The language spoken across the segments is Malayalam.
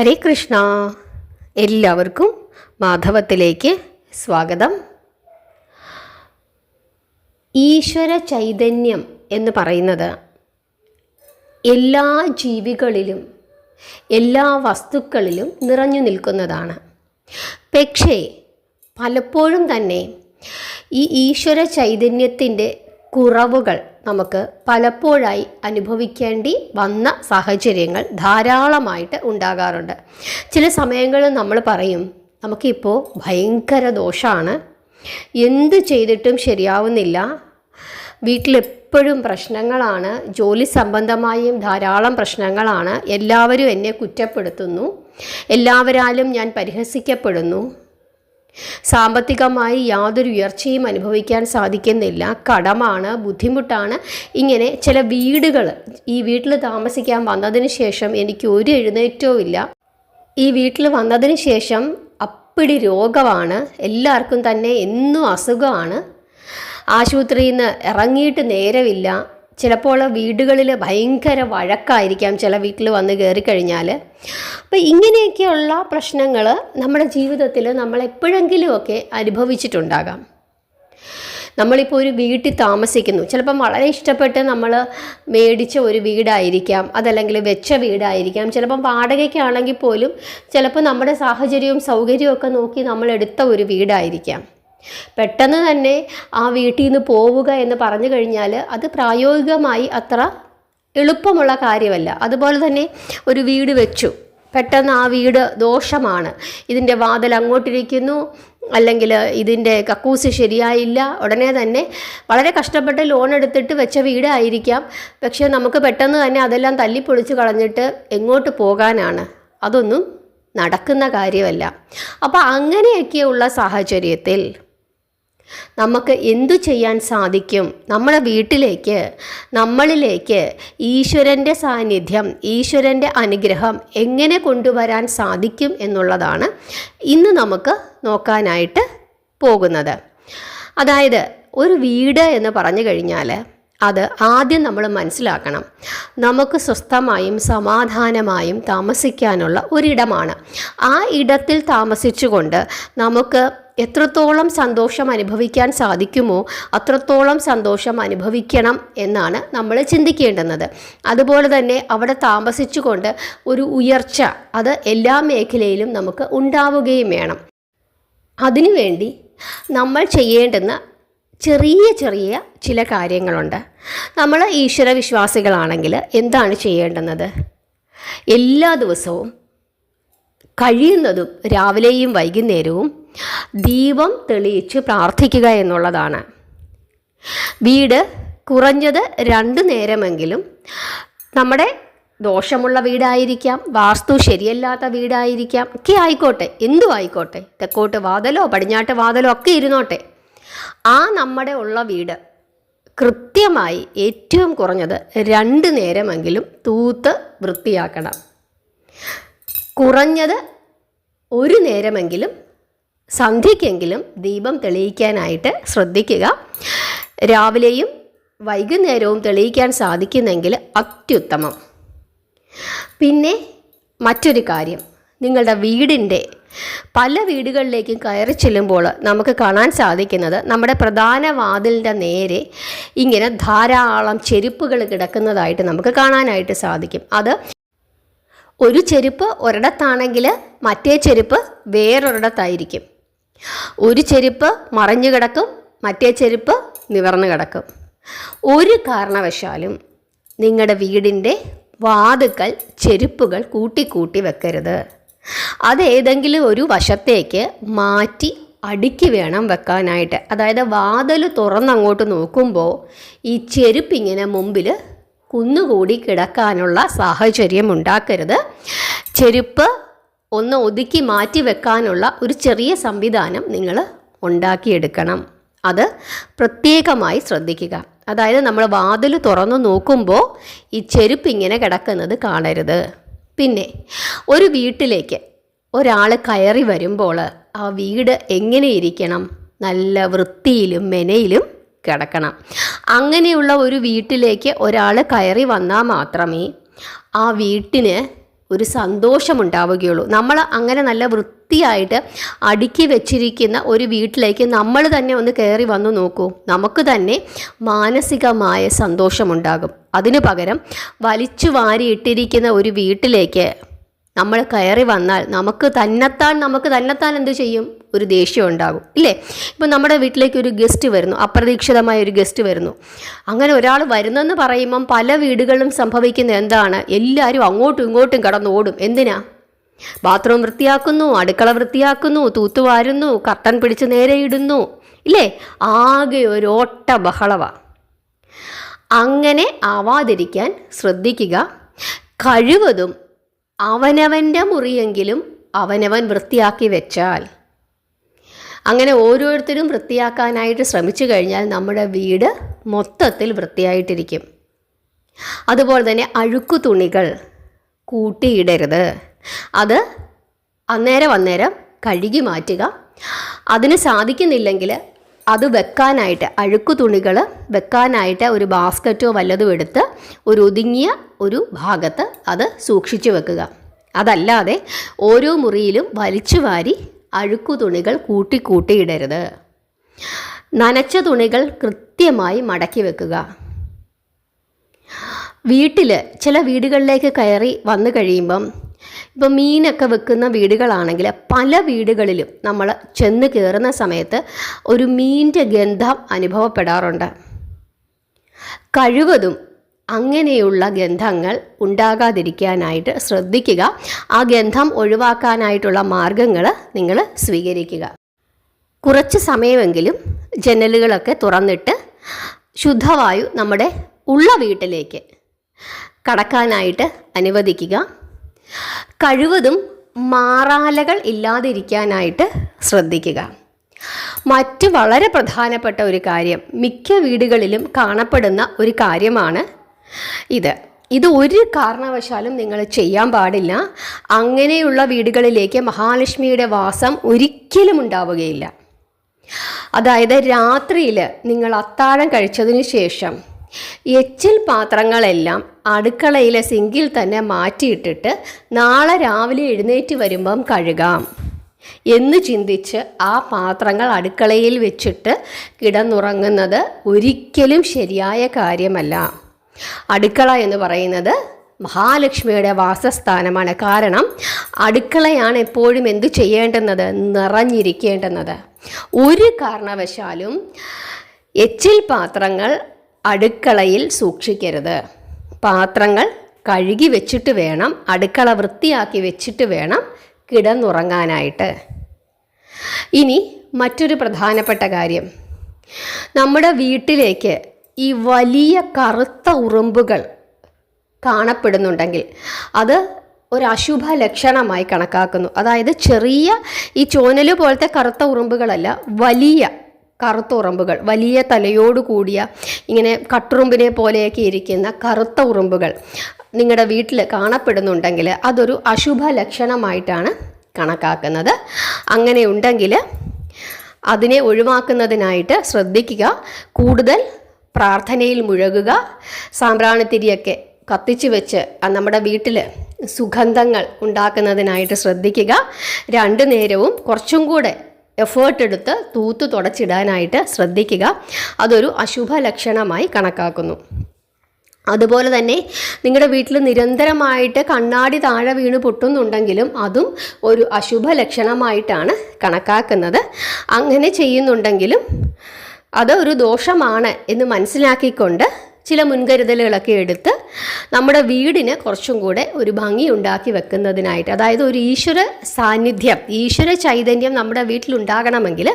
ഹരേ കൃഷ്ണ. എല്ലാവർക്കും മാധവത്തിലേക്ക് സ്വാഗതം. ഈശ്വര ചൈതന്യം എന്ന് പറയുന്നത് എല്ലാ ജീവികളിലും എല്ലാ വസ്തുക്കളിലും നിറഞ്ഞു നിൽക്കുന്നതാണ്. പക്ഷേ പലപ്പോഴും തന്നെ ഈ ഈശ്വര ചൈതന്യത്തിന്റെ കുറവുകൾ നമുക്ക് പലപ്പോഴായി അനുഭവിക്കേണ്ടി വന്ന സാഹചര്യങ്ങൾ ധാരാളമായിട്ട് ഉണ്ടാകാറുണ്ട്. ചില സമയങ്ങളിൽ നമ്മൾ പറയും നമുക്കിപ്പോൾ ഭയങ്കര ദോഷമാണ് എന്ത് ചെയ്തിട്ടും ശരിയാവുന്നില്ല. വീട്ടിലെപ്പോഴും പ്രശ്നങ്ങളാണ്. ജോലി സംബന്ധമായും ധാരാളം പ്രശ്നങ്ങളാണ്. എല്ലാവരും എന്നെ കുറ്റപ്പെടുത്തുന്നു. എല്ലാവരാലും ഞാൻ പരിഹസിക്കപ്പെടുന്നു. സാമ്പത്തികമായി യാതൊരു ഉയർച്ചയും അനുഭവിക്കാൻ സാധിക്കുന്നില്ല. കടമാണ് ബുദ്ധിമുട്ടാണ്. ഇങ്ങനെ ചില വീടുകൾ ഈ വീട്ടിൽ താമസിക്കാൻ വന്നതിന് ശേഷം എനിക്ക് ഒരു എഴുന്നേറ്റവും ഇല്ല. ഈ വീട്ടിൽ വന്നതിന് ശേഷം അപ്പിടി രോഗമാണ്. എല്ലാവർക്കും തന്നെ എന്നും അസുഖമാണ്. ആശുപത്രിയിൽ നിന്ന് ഇറങ്ങിയിട്ട് നേരമില്ല. ചിലപ്പോൾ വീടുകളിൽ ഭയങ്കര വഴക്കായിരിക്കാം ചില വീട്ടിൽ വന്ന് കയറി കഴിഞ്ഞാൽ. അപ്പോൾ ഇങ്ങനെയൊക്കെയുള്ള പ്രശ്നങ്ങൾ നമ്മുടെ ജീവിതത്തിൽ നമ്മൾ എപ്പോഴെങ്കിലുമൊക്കെ അനുഭവിച്ചിട്ടുണ്ടാകാം. നമ്മളിപ്പോൾ ഒരു വീട്ടിൽ താമസിക്കുന്നു. ചിലപ്പം വളരെ ഇഷ്ടപ്പെട്ട് നമ്മൾ മേടിച്ച ഒരു വീടായിരിക്കാം അതല്ലെങ്കിൽ വെച്ച വീടായിരിക്കാം. ചിലപ്പം വാടകയ്ക്കാണെങ്കിൽ പോലും ചിലപ്പോൾ നമ്മുടെ സാഹചര്യവും സൗകര്യവും ഒക്കെ നോക്കി നമ്മൾ എടുത്ത ഒരു വീടായിരിക്കാം. പെട്ടെന്ന് തന്നെ ആ വീട്ടിൽ നിന്ന് പോവുക എന്ന് പറഞ്ഞു കഴിഞ്ഞാൽ അത് പ്രായോഗികമായി അത്ര എളുപ്പമുള്ള കാര്യമല്ല. അതുപോലെ തന്നെ ഒരു വീട് വെച്ചു. പെട്ടെന്ന് ആ വീട് ദോഷമാണ്. ഇതിന്റെ വാതിൽ അങ്ങോട്ടിരിക്കുന്നു. അല്ലെങ്കിൽ ഇതിന്റെ കക്കൂസ് ശരിയായില്ല. ഉടനെ തന്നെ വളരെ കഷ്ടപ്പെട്ട് ലോൺ എടുത്തിട്ട് വെച്ച വീടായിരിക്കാം. പക്ഷേ നമുക്ക് പെട്ടെന്ന് തന്നെ അതെല്ലാം തല്ലിപ്പൊളിച്ച് കളഞ്ഞിട്ട് എങ്ങോട്ട് പോകാനാണ്? അതൊന്നും നടക്കുന്ന കാര്യമല്ല. അപ്പോൾ അങ്ങനെയൊക്കെയുള്ള സാഹചര്യത്തിൽ നമുക്ക് എന്തു ചെയ്യാൻ സാധിക്കും? നമ്മുടെ വീട്ടിലേക്ക് നമ്മളിലേക്ക് ഈശ്വരന്റെ സാന്നിധ്യം ഈശ്വരന്റെ അനുഗ്രഹം എങ്ങനെ കൊണ്ടുവരാൻ സാധിക്കും എന്നുള്ളതാണ് ഇന്ന് നമുക്ക് നോക്കാനായിട്ട് പോകുന്നത്. അതായത് ഒരു വീട് എന്ന് പറഞ്ഞു കഴിഞ്ഞാൽ അത് ആദ്യം നമ്മൾ മനസ്സിലാക്കണം. നമുക്ക് സ്വസ്ഥമായും സമാധാനമായും താമസിക്കാനുള്ള ഒരിടമാണ്. ആ ഇടത്തിൽ താമസിച്ചുകൊണ്ട് നമുക്ക് എത്രത്തോളം സന്തോഷം അനുഭവിക്കാൻ സാധിക്കുമോ അത്രത്തോളം സന്തോഷം അനുഭവിക്കണം എന്നാണ് നമ്മൾ ചിന്തിക്കേണ്ടുന്നത്. അതുപോലെ തന്നെ അവിടെ താമസിച്ചുകൊണ്ട് ഒരു ഉയർച്ച അത് എല്ലാ മേഖലയിലും നമുക്ക് ഉണ്ടാവുകയും വേണം. അതിനുവേണ്ടി നമ്മൾ ചെയ്യേണ്ടുന്ന ചെറിയ ചെറിയ ചില കാര്യങ്ങളുണ്ട്. നമ്മൾ ഈശ്വര വിശ്വാസികളാണെങ്കിൽ എന്താണ് ചെയ്യേണ്ടുന്നത്? എല്ലാ ദിവസവും കഴിയുന്നതും രാവിലെയും വൈകുന്നേരവും ദീപം തെളിയിച്ച് പ്രാർത്ഥിക്കുക എന്നുള്ളതാണ്. വീട് കുറഞ്ഞത് രണ്ട് നേരമെങ്കിലും നമ്മുടെ ദോഷമുള്ള വീടായിരിക്കാം വാസ്തു ശരിയല്ലാത്ത വീടായിരിക്കാം ഒക്കെ ആയിക്കോട്ടെ എന്തു ആയിക്കോട്ടെ തെക്കോട്ട് വാതലോ പടിഞ്ഞാട്ട് വാതലോ ഒക്കെ ഇരുന്നോട്ടെ. ആ നമ്മുടെ ഉള്ള വീട് കൃത്യമായി ഏറ്റവും കുറഞ്ഞത് രണ്ട് നേരമെങ്കിലും തൂത്ത് വൃത്തിയാക്കണം. കുറഞ്ഞത് ഒരു നേരമെങ്കിലും സന്ധ്യയ്ക്കെങ്കിലും ദീപം തെളിയിക്കാനായിട്ട് ശ്രദ്ധിക്കുക. രാവിലെയും വൈകുന്നേരവും തെളിയിക്കാൻ സാധിക്കുന്നെങ്കിൽ അത്യുത്തമം. പിന്നെ മറ്റൊരു കാര്യം. നിങ്ങളുടെ വീടിന്റെ പല വീടുകളിലേക്കും കയറി ചെല്ലുമ്പോൾ നമുക്ക് കാണാൻ സാധിക്കുന്നത് നമ്മുടെ പ്രധാന വാതിലിന്റെ നേരെ ഇങ്ങനെ ധാരാളം ചെരുപ്പുകൾ കിടക്കുന്നതായിട്ട് നമുക്ക് കാണാനായിട്ട് സാധിക്കും. അത് ഒരു ചെരുപ്പ് ഒരിടത്താണെങ്കിൽ മറ്റേ ചെരുപ്പ് വേറൊരിടത്തായിരിക്കും. ഒരു ചെരുപ്പ് മറഞ്ഞു കിടക്കും മറ്റേ ചെരുപ്പ് നിവർന്നു കിടക്കും. ഒരു കാരണവശാലും നിങ്ങളുടെ വീടിന്റെ വാതുക്കൽ ചെരുപ്പുകൾ കൂട്ടിക്കൂട്ടി വെക്കരുത്. അത് ഏതെങ്കിലും ഒരു വശത്തേക്ക് മാറ്റി അടുക്കി വേണം വെക്കാനായിട്ട്. അതായത് വാതിൽ തുറന്നങ്ങോട്ട് നോക്കുമ്പോൾ ഈ ചെരുപ്പിങ്ങനെ മുമ്പിൽ കുന്നുകൂടി കിടക്കാനുള്ള സാഹചര്യം ഉണ്ടാക്കരുത്. ചെരുപ്പ് ഒന്ന് ഒതുക്കി മാറ്റി വെക്കാനുള്ള ഒരു ചെറിയ സംവിധാനം നിങ്ങൾ ഉണ്ടാക്കിയെടുക്കണം. അത് പ്രത്യേകമായി ശ്രദ്ധിക്കുക. അതായത് നമ്മൾ വാതിൽ തുറന്നു നോക്കുമ്പോൾ ഈ ചെരുപ്പ് ഇങ്ങനെ കിടക്കുന്നത് കാണരുത്. പിന്നെ ഒരു വീട്ടിലേക്ക് ഒരാൾ കയറി വരുമ്പോൾ ആ വീട് എങ്ങനെ ഇരിക്കണം? നല്ല വൃത്തിയിലും മെനയിലും കിടക്കണം. അങ്ങനെയുള്ള ഒരു വീട്ടിലേക്ക് ഒരാൾ കയറി വന്നാൽ മാത്രമേ ആ വീട്ടിന് ഒരു സന്തോഷമുണ്ടാവുകയുള്ളൂ. നമ്മൾ അങ്ങനെ നല്ല വൃത്തിയായിട്ട് അടുക്കി വെച്ചിരിക്കുന്ന ഒരു വീട്ടിലേക്ക് നമ്മൾ തന്നെ ഒന്ന് കയറി വന്നു നോക്കൂ. നമുക്ക് തന്നെ മാനസികമായ സന്തോഷമുണ്ടാകും. അതിനു പകരം വലിച്ചു വാരിയിട്ടിരിക്കുന്ന ഒരു വീട്ടിലേക്ക് നമ്മൾ കയറി വന്നാൽ നമുക്ക് തന്നെത്താൻ നമുക്ക് തന്നെത്താൻ എന്ത് ചെയ്യും? ഒരു ദേഷ്യം ഉണ്ടാകും ഇല്ലേ? ഇപ്പം നമ്മുടെ വീട്ടിലേക്ക് ഒരു ഗസ്റ്റ് വരുന്നു അപ്രതീക്ഷിതമായ ഒരു ഗസ്റ്റ് വരുന്നു. അങ്ങനെ ഒരാൾ വരുന്നെന്ന് പറയുമ്പം പല വീടുകളിലും സംഭവിക്കുന്ന എന്താണ്? എല്ലാവരും അങ്ങോട്ടും ഇങ്ങോട്ടും കടന്ന് ഓടും. എന്തിനാ? ബാത്റൂം വൃത്തിയാക്കുന്നു അടുക്കള വൃത്തിയാക്കുന്നു തൂത്തുവാരുന്നു കർട്ടൻ പിടിച്ച് നേരെ ഇടുന്നു ഇല്ലേ? ആകെ ഒരു ഓട്ട ബഹളവാ. അങ്ങനെ ആവാതിരിക്കാൻ ശ്രദ്ധിക്കുക. കഴിവതും അവനവന്റെ മുറിയെങ്കിലും അവനവൻ വൃത്തിയാക്കി വെച്ചാൽ. അങ്ങനെ ഓരോരുത്തരും വൃത്തിയാക്കാനായിട്ട് ശ്രമിച്ചു കഴിഞ്ഞാൽ നമ്മുടെ വീട് മൊത്തത്തിൽ വൃത്തിയായിട്ടിരിക്കും. അതുപോലെ തന്നെ അഴുക്കു തുണികൾ കൂട്ടിയിടരുത്. അത് അന്നേരം അന്നേരം കഴുകി മാറ്റുക. അതിന് സാധിക്കുന്നില്ലെങ്കിൽ അത് വെക്കാനായിട്ട് അഴുക്കു തുണികൾ വെക്കാനായിട്ട് ഒരു ബാസ്ക്കറ്റോ വല്ലതും എടുത്ത് ഒരു ഒതുങ്ങിയ ഒരു ഭാഗത്ത് അത് സൂക്ഷിച്ചു വെക്കുക. അതല്ലാതെ ഓരോ മുറിയിലും വലിച്ചു വാരി അഴുക്കു തുണികൾ കൂട്ടിക്കൂട്ടിയിടരുത് നനച്ച തുണികൾ കൃത്യമായി മടക്കി വെക്കുക. വീട്ടിൽ ചില വീടുകളിലേക്ക് കയറി വന്നു കഴിയുമ്പം ഇപ്പം മീനൊക്കെ വെക്കുന്ന വീടുകളാണെങ്കിൽ പല വീടുകളിലും നമ്മൾ ചെന്ന് കയറുന്ന സമയത്ത് ഒരു മീന്റെ ഗന്ധം അനുഭവപ്പെടാറുണ്ട്. കഴിവതും അങ്ങനെയുള്ള ഗന്ധങ്ങൾ ഉണ്ടാകാതിരിക്കാനായിട്ട് ശ്രദ്ധിക്കുക. ആ ഗന്ധം ഒഴിവാക്കാനായിട്ടുള്ള മാർഗങ്ങൾ നിങ്ങൾ സ്വീകരിക്കുക. കുറച്ച് സമയമെങ്കിലും ജനലുകളൊക്കെ തുറന്നിട്ട് ശുദ്ധവായു നമ്മുടെ ഉള്ള വീട്ടിലേക്ക് കടക്കാനായിട്ട് അനുവദിക്കുക. കഴിവതും മാറാലകൾ ഇല്ലാതിരിക്കാനായിട്ട് ശ്രദ്ധിക്കുക. മറ്റ് വളരെ പ്രധാനപ്പെട്ട ഒരു കാര്യം മിക്ക വീടുകളിലും കാണപ്പെടുന്ന ഒരു കാര്യമാണ് ഇത്. ഇത് ഒരു കാരണവശാലും നിങ്ങൾ ചെയ്യാൻ പാടില്ല. അങ്ങനെയുള്ള വീടുകളിലേക്ക് മഹാലക്ഷ്മിയുടെ വാസം ഒരിക്കലും ഉണ്ടാവുകയില്ല. അതായത് രാത്രിയിൽ നിങ്ങൾ അത്താഴം കഴിച്ചതിന് ശേഷം എച്ചിൽ പാത്രങ്ങളെല്ലാം അടുക്കളയിലെ സിങ്കിൽ തന്നെ മാറ്റിയിട്ടിട്ട് നാളെ രാവിലെ എഴുന്നേറ്റ് വരുമ്പം കഴുകാം. എന്ന് ചിന്തിച്ച് ആ പാത്രങ്ങൾ അടുക്കളയിൽ വെച്ചിട്ട് കിടന്നുറങ്ങുന്നത് ഒരിക്കലും ശരിയായ കാര്യമല്ല. അടുക്കള എന്ന് പറയുന്നത് മഹാലക്ഷ്മിയുടെ വാസസ്ഥാനമാണ്. കാരണം അടുക്കളയാണ് എപ്പോഴും എന്ത് ചെയ്യേണ്ടുന്നത്? നിറഞ്ഞിരിക്കേണ്ടുന്നത്. ഒരു കാരണവശാലും എച്ചിൽ പാത്രങ്ങൾ അടുക്കളയിൽ സൂക്ഷിക്കരുത്. പാത്രങ്ങൾ കഴുകി വെച്ചിട്ട് വേണം അടുക്കള വൃത്തിയാക്കി വെച്ചിട്ട് വേണം കിടന്നുറങ്ങാനായിട്ട്. ഇനി മറ്റൊരു പ്രധാനപ്പെട്ട കാര്യം. നമ്മുടെ വീട്ടിലേക്ക് ഈ വലിയ കറുത്ത ഉറുമ്പുകൾ കാണപ്പെടുന്നുണ്ടെങ്കിൽ അത് ഒരു അശുഭ ലക്ഷണമായി കണക്കാക്കുന്നു. അതായത് ചെറിയ ഈ ചോനൽ പോലത്തെ കറുത്ത ഉറുമ്പുകളല്ല വലിയ കറുത്ത ഉറുമ്പുകൾ വലിയ തലയോട് കൂടിയ ഇങ്ങനെ കട്ടുറുമ്പിനെ പോലെയൊക്കെ ഇരിക്കുന്ന കറുത്ത ഉറുമ്പുകൾ നിങ്ങളുടെ വീട്ടിൽ കാണപ്പെടുന്നുണ്ടെങ്കിൽ അതൊരു അശുഭ ലക്ഷണമായിട്ടാണ് കണക്കാക്കുന്നത്. അങ്ങനെ ഉണ്ടെങ്കിൽ അതിനെ ഒഴിവാക്കുന്നതിനായിട്ട് ശ്രദ്ധിക്കുക കൂടുതൽ പ്രാർത്ഥനയിൽ മുഴുകുക സാമ്പ്രാണിത്തിരിയൊക്കെ കത്തിച്ചു വെച്ച് നമ്മുടെ വീട്ടിൽ സുഗന്ധങ്ങൾ ഉണ്ടാക്കുന്നതിനായിട്ട് ശ്രദ്ധിക്കുക. രണ്ടു നേരവും കുറച്ചും കൂടെ എഫേർട്ട് എടുത്ത് തൂത്ത് തുടച്ചിടാനായിട്ട് ശ്രദ്ധിക്കുക. അതൊരു അശുഭ ലക്ഷണമായി കണക്കാക്കുന്നു. അതുപോലെ തന്നെ നിങ്ങളുടെ വീട്ടിൽ നിരന്തരമായിട്ട് കണ്ണാടി താഴെ വീണ് പൊട്ടുന്നുണ്ടെങ്കിലും അതും ഒരു അശുഭ ലക്ഷണമായിട്ടാണ് കണക്കാക്കുന്നത്. അങ്ങനെ ചെയ്യുന്നുണ്ടെങ്കിലും അതൊരു ദോഷമാണ് എന്ന് മനസ്സിലാക്കിക്കൊണ്ട് ചില മുൻകരുതലുകളൊക്കെ എടുത്ത് നമ്മുടെ വീടിന് കുറച്ചും കൂടെ ഒരു ഭംഗി ഉണ്ടാക്കി വെക്കുന്നതിനായിട്ട്. അതായത് ഒരു ഈശ്വര സാന്നിധ്യം ഈശ്വര ചൈതന്യം നമ്മുടെ വീട്ടിലുണ്ടാകണമെങ്കിൽ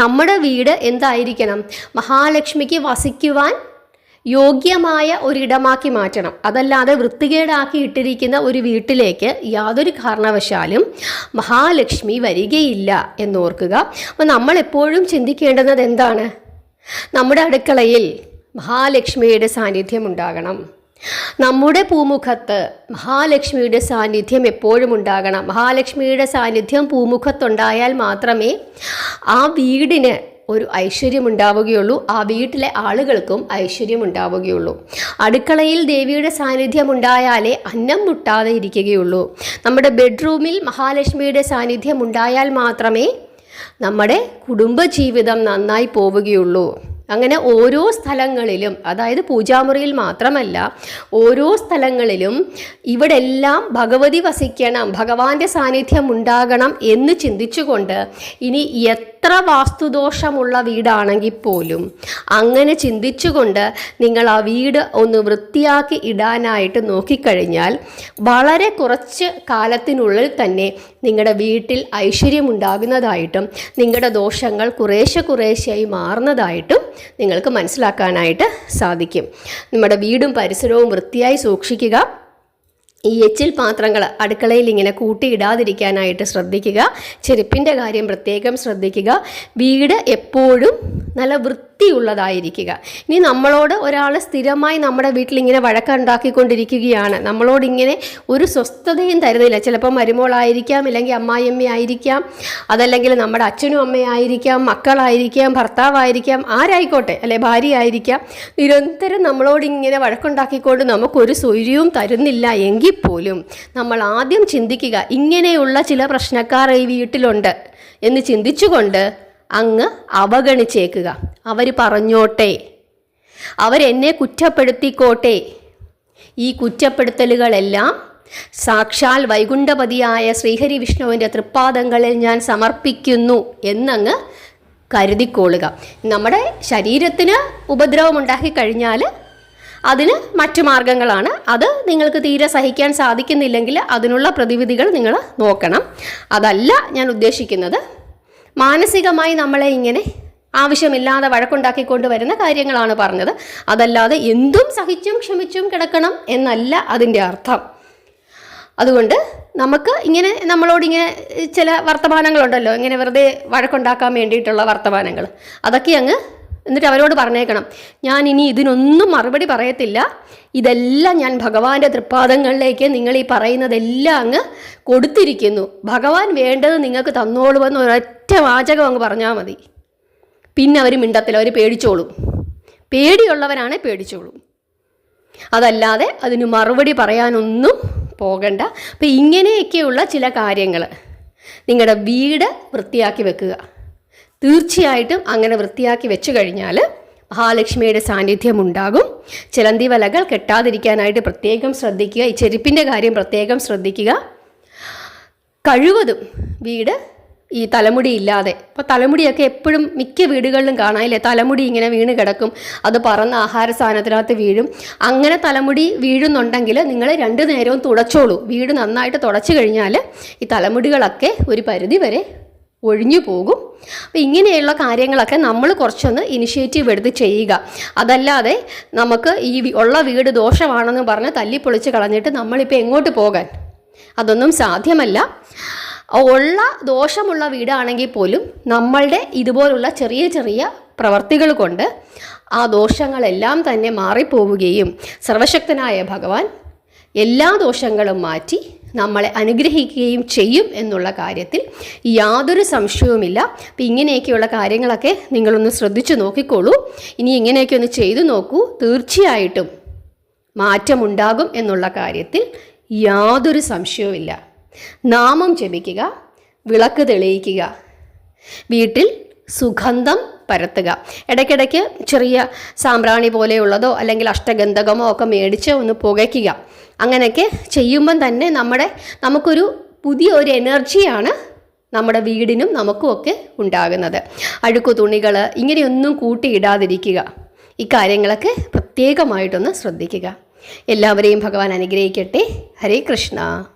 നമ്മുടെ വീട് എന്തായിരിക്കണം? മഹാലക്ഷ്മിക്ക് വസിക്കുവാൻ യോഗ്യമായ ഒരിടമാക്കി മാറ്റണം. അതല്ലാതെ വൃത്തികേടാക്കി ഇട്ടിരിക്കുന്ന ഒരു വീട്ടിലേക്ക് യാതൊരു കാരണവശാലും മഹാലക്ഷ്മി വരികയില്ല എന്നോർക്കുക. അപ്പം നമ്മളെപ്പോഴും ചിന്തിക്കേണ്ടുന്നത് എന്താണ്? നമ്മുടെ അടുക്കളയിൽ മഹാലക്ഷ്മിയുടെ സാന്നിധ്യം ഉണ്ടാകണം. നമ്മുടെ പൂമുഖത്ത് മഹാലക്ഷ്മിയുടെ സാന്നിധ്യം എപ്പോഴും ഉണ്ടാകണം. മഹാലക്ഷ്മിയുടെ സാന്നിധ്യം പൂമുഖത്തുണ്ടായാൽ മാത്രമേ ആ വീടിന് ഒരു ഐശ്വര്യം ഉണ്ടാവുകയുള്ളൂ. ആ വീട്ടിലെ ആളുകൾക്കും ഐശ്വര്യം ഉണ്ടാവുകയുള്ളൂ. അടുക്കളയിൽ ദേവിയുടെ സാന്നിധ്യം ഉണ്ടായാലേ അന്നം മുട്ടാതെ ഇരിക്കുകയുള്ളൂ. നമ്മുടെ ബെഡ്റൂമിൽ മഹാലക്ഷ്മിയുടെ സാന്നിധ്യം ഉണ്ടായാൽ മാത്രമേ നമ്മുടെ കുടുംബജീവിതം നന്നായി പോവുകയുള്ളൂ. അങ്ങനെ ഓരോ സ്ഥലങ്ങളിലും അതായത് പൂജാമുറിയിൽ മാത്രമല്ല ഓരോ സ്ഥലങ്ങളിലും ഇവിടെ എല്ലാം ഭഗവതി വസിക്കണം ഭഗവാന്റെ സാന്നിധ്യം ഉണ്ടാകണം എന്ന് ചിന്തിച്ചുകൊണ്ട് ഇനി എത്ര വാസ്തുദോഷമുള്ള വീടാണെങ്കിൽ പോലും അങ്ങനെ ചിന്തിച്ചുകൊണ്ട് നിങ്ങൾ ആ വീട് ഒന്ന് വൃത്തിയാക്കി ഇടാനായിട്ട് നോക്കിക്കഴിഞ്ഞാൽ വളരെ കുറച്ച് കാലത്തിനുള്ളിൽ തന്നെ നിങ്ങളുടെ വീട്ടിൽ ഐശ്വര്യമുണ്ടാകുന്നതായിട്ടും നിങ്ങളുടെ ദോഷങ്ങൾ കുറേശ്ശെ കുറേശ്ശെയായി മാറുന്നതായിട്ടും നിങ്ങൾക്ക് മനസ്സിലാക്കാനായിട്ട് സാധിക്കും. നമ്മുടെ വീടും പരിസരവും വൃത്തിയായി സൂക്ഷിക്കുക. ഈ എച്ചിൽ പാത്രങ്ങൾ അടുക്കളയിൽ ഇങ്ങനെ കൂട്ടിയിടാതിരിക്കാനായിട്ട് ശ്രദ്ധിക്കുക. ചെരുപ്പിന്റെ കാര്യം പ്രത്യേകം ശ്രദ്ധിക്കുക. വീട് എപ്പോഴും നല്ല വൃത്തിയുള്ളതായിരിക്കുക. ഇനി നമ്മളോട് ഒരാൾ സ്ഥിരമായി നമ്മുടെ വീട്ടിൽ ഇങ്ങനെ വഴക്കുണ്ടാക്കിക്കൊണ്ടിരിക്കുകയാണ്. നമ്മളോട് ഇങ്ങനെ ഒരു സ്വസ്ഥതയും തരുന്നില്ല. ചിലപ്പോൾ മരുമോളായിരിക്കാം ഇല്ലെങ്കിൽ അമ്മായിയമ്മ ആയിരിക്കാം അതല്ലെങ്കിൽ നമ്മുടെ അച്ഛനും അമ്മയായിരിക്കാം മക്കളായിരിക്കാം ഭർത്താവായിരിക്കാം ആരായിക്കോട്ടെ അല്ലെ ഭാര്യ ആയിരിക്കാം നിരന്തരം നമ്മളോട് ഇങ്ങനെ വഴക്കുണ്ടാക്കിക്കൊണ്ട് നമുക്കൊരു സൂര്യവും തരുന്നില്ല എങ്കിൽ പോലും നമ്മൾ ആദ്യം ചിന്തിക്കുക ഇങ്ങനെയുള്ള ചില പ്രശ്നക്കാർ ഈ വീട്ടിലുണ്ട് എന്ന് ചിന്തിച്ചുകൊണ്ട് അങ്ങ് അവഗണിച്ചേക്കുക. അവർ പറഞ്ഞോട്ടെ. അവരെന്നെ കുറ്റപ്പെടുത്തിക്കോട്ടെ. ഈ കുറ്റപ്പെടുത്തലുകളെല്ലാം സാക്ഷാൽ വൈകുണ്ഠപതിയായ ശ്രീഹരി വിഷ്ണുവിന്റെ തൃപ്പാദങ്ങളിൽ ഞാൻ സമർപ്പിക്കുന്നു എന്നങ്ങ് കരുതിക്കൊള്ളുക. നമ്മുടെ ശരീരത്തിന് ഉപദ്രവമുണ്ടാക്കി കഴിഞ്ഞാൽ അതിന് മറ്റു മാർഗങ്ങളാണ്. അത് നിങ്ങൾക്ക് തീരെ സഹിക്കാൻ സാധിക്കുന്നില്ലെങ്കിൽ അതിനുള്ള പ്രതിവിധികൾ നിങ്ങൾ നോക്കണം. അതല്ല ഞാൻ ഉദ്ദേശിക്കുന്നത്. മാനസികമായി നമ്മളെ ഇങ്ങനെ ആവശ്യമില്ലാതെ വഴക്കുണ്ടാക്കിക്കൊണ്ട് വരുന്ന കാര്യങ്ങളാണ് പറഞ്ഞത്. അതല്ലാതെ എന്തും സഹിച്ചും ക്ഷമിച്ചും കിടക്കണം എന്നല്ല അതിന്റെ അർത്ഥം. അതുകൊണ്ട് നമുക്ക് ഇങ്ങനെ നമ്മളോട് ഇങ്ങനെ ചില വർത്തമാനങ്ങളുണ്ടല്ലോ. ഇങ്ങനെ വെറുതെ വഴക്കുണ്ടാക്കാൻ വേണ്ടിയിട്ടുള്ള വർത്തമാനങ്ങൾ. അതൊക്കെ അങ്ങ് എന്നിട്ട് അവരോട് പറഞ്ഞേക്കണം ഞാൻ ഇനി ഇതിനൊന്നും മറുപടി പറയത്തില്ല. ഇതെല്ലാം ഞാൻ ഭഗവാന്റെ തൃപ്പാദങ്ങളിലേക്ക് നിങ്ങൾ ഈ പറയുന്നതെല്ലാം അങ്ങ് കൊടുത്തിരിക്കുന്നു. ഭഗവാൻ വേണ്ടത് നിങ്ങൾക്ക് തന്നോളുമെന്ന് ഒരൊറ്റ വാചകം അങ്ങ് പറഞ്ഞാൽ മതി. പിന്നെ അവർ മിണ്ടത്തില്ല അവർ പേടിച്ചോളും. പേടിയുള്ളവരാണെ പേടിച്ചോളും. അതല്ലാതെ അതിന് മറുപടി പറയാനൊന്നും പോകണ്ട. അപ്പം ഇങ്ങനെയൊക്കെയുള്ള ചില കാര്യങ്ങൾ നിങ്ങളുടെ വീട് വൃത്തിയാക്കി വെക്കുക. തീർച്ചയായിട്ടും അങ്ങനെ വൃത്തിയാക്കി വെച്ചു കഴിഞ്ഞാൽ മഹാലക്ഷ്മിയുടെ സാന്നിധ്യം ഉണ്ടാകും. ചിലന്തി വലകൾ കെട്ടാതിരിക്കാനായിട്ട് പ്രത്യേകം ശ്രദ്ധിക്കുക. ഈ ചെരുപ്പിന്റെ കാര്യം പ്രത്യേകം ശ്രദ്ധിക്കുക. കഴിവതും വീട് ഈ തലമുടി ഇല്ലാതെ. ഇപ്പോൾ തലമുടിയൊക്കെ എപ്പോഴും മിക്ക വീടുകളിലും കാണാനില്ലേ? തലമുടി ഇങ്ങനെ വീണ് കിടക്കും. അത് പറന്ന് ആഹാര സാധനത്തിനകത്ത് വീഴും. അങ്ങനെ തലമുടി വീഴുന്നുണ്ടെങ്കിൽ നിങ്ങൾ രണ്ടു നേരവും തുടച്ചോളൂ. വീട് നന്നായിട്ട് തുടച്ചു കഴിഞ്ഞാൽ ഈ തലമുടികളൊക്കെ ഒരു പരിധി വരെ ഒഴിഞ്ഞു പോകും. അപ്പോൾ ഇങ്ങനെയുള്ള കാര്യങ്ങളൊക്കെ നമ്മൾ കുറച്ചൊന്ന് ഇനിഷ്യേറ്റീവ് എടുത്ത് ചെയ്യുക. അതല്ലാതെ നമുക്ക് ഈ ഉള്ള വീട് ദോഷമാണെന്ന് പറഞ്ഞ് തല്ലിപ്പൊളിച്ച് കളഞ്ഞിട്ട് നമ്മളിപ്പോൾ എങ്ങോട്ട് പോകാൻ? അതൊന്നും സാധ്യമല്ല. ഉള്ള ദോഷമുള്ള വീടാണെങ്കിൽ പോലും നമ്മളുടെ ഇതുപോലുള്ള ചെറിയ ചെറിയ പ്രവർത്തികൾ കൊണ്ട് ആ ദോഷങ്ങളെല്ലാം തന്നെ മാറിപ്പോവുകയും സർവശക്തനായ ഭഗവാൻ എല്ലാ ദോഷങ്ങളും മാറ്റി നമ്മളെ അനുഗ്രഹിക്കുകയും ചെയ്യും എന്നുള്ള കാര്യത്തിൽ യാതൊരു സംശയവുമില്ല. അപ്പം ഇങ്ങനെയൊക്കെയുള്ള കാര്യങ്ങളൊക്കെ നിങ്ങളൊന്ന് ശ്രദ്ധിച്ചു നോക്കിക്കോളൂ. ഇനി ഇങ്ങനെയൊക്കെ ഒന്ന് ചെയ്തു നോക്കൂ. തീർച്ചയായിട്ടും മാറ്റമുണ്ടാകും എന്നുള്ള കാര്യത്തിൽ യാതൊരു സംശയവുമില്ല. നാമം ജപിക്കുക വിളക്ക് തെളിയിക്കുക. വീട്ടിൽ സുഗന്ധം പരത്തുക. ഇടയ്ക്കിടയ്ക്ക് ചെറിയ സാമ്പ്രാണി പോലെയുള്ളതോ അല്ലെങ്കിൽ അഷ്ടഗന്ധകമോ ഒക്കെ മേടിച്ച് ഒന്ന് പുകയ്ക്കുക. അങ്ങനെയൊക്കെ ചെയ്യുമ്പം തന്നെ നമ്മുടെ നമുക്കൊരു പുതിയ ഒരു എനർജിയാണ് നമ്മുടെ വീടിനും നമുക്കുമൊക്കെ ഉണ്ടാകുന്നത്. അഴുക്കു തുണികൾ ഇങ്ങനെയൊന്നും കൂട്ടിയിടാതിരിക്കുക. ഇക്കാര്യങ്ങളൊക്കെ കാര്യങ്ങളൊക്കെ പ്രത്യേകമായിട്ടൊന്ന് ശ്രദ്ധിക്കുക. എല്ലാവരെയും ഭഗവാൻ അനുഗ്രഹിക്കട്ടെ. ഹരേ കൃഷ്ണ.